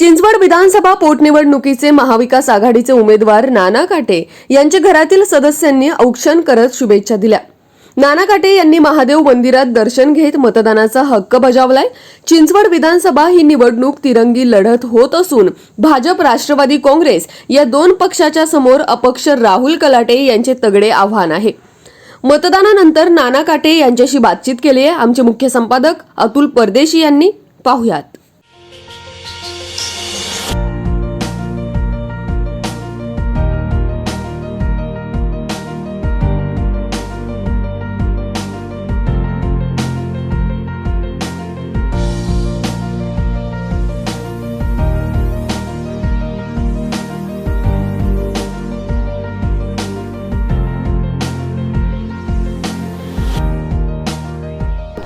चिंचवड विधानसभा पोटनिवडणुकीचे महाविकास आघाडीचे उमेदवार नाना काटे यांच्या घरातील सदस्यांनी औक्षण करत शुभेच्छा दिल्या. नाना काटे यांनी महादेव मंदिरात दर्शन घेत मतदानाचा हक्क बजावलाय. चिंचवड विधानसभा ही निवडणूक तिरंगी लढत होत असून भाजप राष्ट्रवादी काँग्रेस या दोन पक्षाच्या समोर अपक्ष राहुल कलाटे यांचे तगडे आव्हान आहे. मतदानानंतर नाना काटे यांच्याशी बातचीत केली आहे आमचे मुख्य संपादक अतुल परदेशी यांनी. पाहुयात.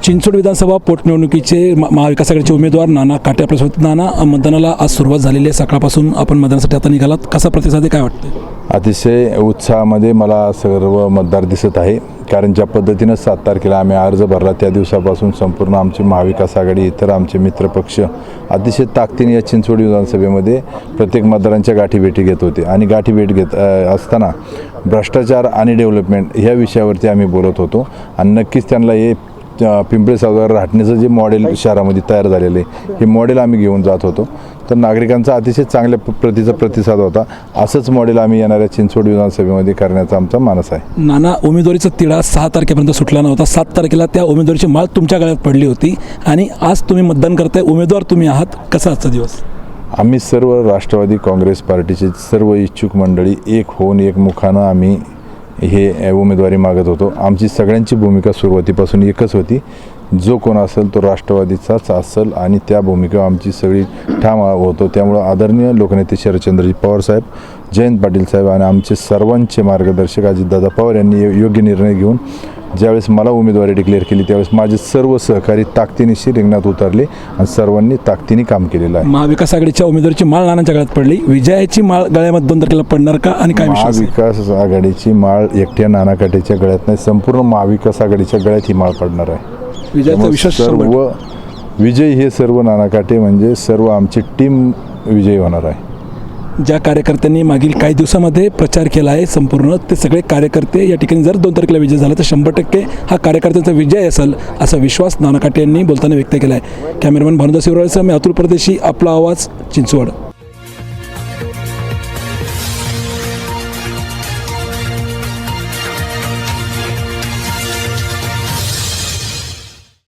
चिंचवड विधानसभा पोटनिवडणुकीचे महाविकास आघाडीचे उमेदवार नाना काटे आपल्यासोबत नाना मतदानाला आज सुरुवात झालेली आहे. सकाळपासून आपण मतदानासाठी आता निघालात. कसा प्रतिसाद आहे? काय वाटतं अतिशय उत्साहामध्ये मला सर्व मतदार दिसत आहे. कारण ज्या पद्धतीनं सात तारखेला आम्ही अर्ज भरला त्या दिवसापासून संपूर्ण आमची महाविकास आघाडी इतर आमचे मित्रपक्ष अतिशय ताकदीने या चिंचवड विधानसभेमध्ये प्रत्येक मतदारांच्या गाठीभेटी घेत होते. आणि गाठीभेट घेत असताना भ्रष्टाचार आणि डेव्हलपमेंट ह्या विषयावरती आम्ही बोलत होतो. आणि नक्कीच त्यांना हे पिंपळे सावकार राहटण्याचं जे मॉडेल शहरामध्ये तयार झालेलं आहे हे मॉडेल आम्ही घेऊन जात होतो. तर नागरिकांचा अतिशय चांगल्या प्रतीचा प्रतिसाद होता. असंच मॉडेल आम्ही येणाऱ्या चिंचवड विधानसभेमध्ये करण्याचा आमचा मानस आहे. नाना उमेदवारीचा तिढा सहा तारखेपर्यंत सुटला नव्हता. सात तारखेला त्या उमेदवारीची माळ तुमच्या गळ्यात पडली होती. आणि आज तुम्ही मतदान करताय. उमेदवार तुम्ही आहात. कसा आजचा दिवस? आम्ही सर्व राष्ट्रवादी काँग्रेस पार्टीचे सर्व इच्छुक मंडळी एक होऊन एक मुखानं आम्ही हे उमेदवारी मागत होतो. आमची सगळ्यांची भूमिका सुरुवातीपासून एकच होती. जो कोण असेल तो राष्ट्रवादीचाच असेल आणि त्या भूमिका आमची सगळी ठाम होतो. त्यामुळं आदरणीय लोकनेते शरदचंद्रजी पवार साहेब जयंत पाटील साहेब आणि आमचे सर्वांचे मार्गदर्शक अजितदादा पवार यांनी योग्य निर्णय घेऊन ज्यावेळेस मला उमेदवारी डिक्लेअर केली त्यावेळेस माझे सर्व सहकारी ताकदीनिशी रिंगणात उतरले आणि सर्वांनी ताकदीने काम केलेलं आहे. महाविकास आघाडीच्या उमेदवारीची माळ नानांच्या गळ्यात पडली. विजयाची माळ गळ्यामध्ये दोन तारखेला पडणार का आणि काय? महाविकास आघाडीची माळ एकट्या नाना काटेच्या गळ्यात नाही संपूर्ण महाविकास आघाडीच्या गळ्यात ही माळ पडणार आहे. विजयाचा विश्वास सर्व विजय हे सर्व नाना काटे म्हणजे सर्व आमची टीम विजयी होणार आहे. ज्या कार्यकर्त्यांनी मागील काही दिवसामध्ये प्रचार केला आहे संपूर्ण ते सगळे कार्यकर्ते या ठिकाणी जर दोन तारखेला विजय झाला तर शंभर टक्के हा कार्यकर्त्यांचा विजय असेल असा विश्वास नाना काटे यांनी बोलताना व्यक्त केला आहे कॅमेरामॅन भानुदास शिवराळसह मी अतुल परदेशी आपला आवाज चिंचवड.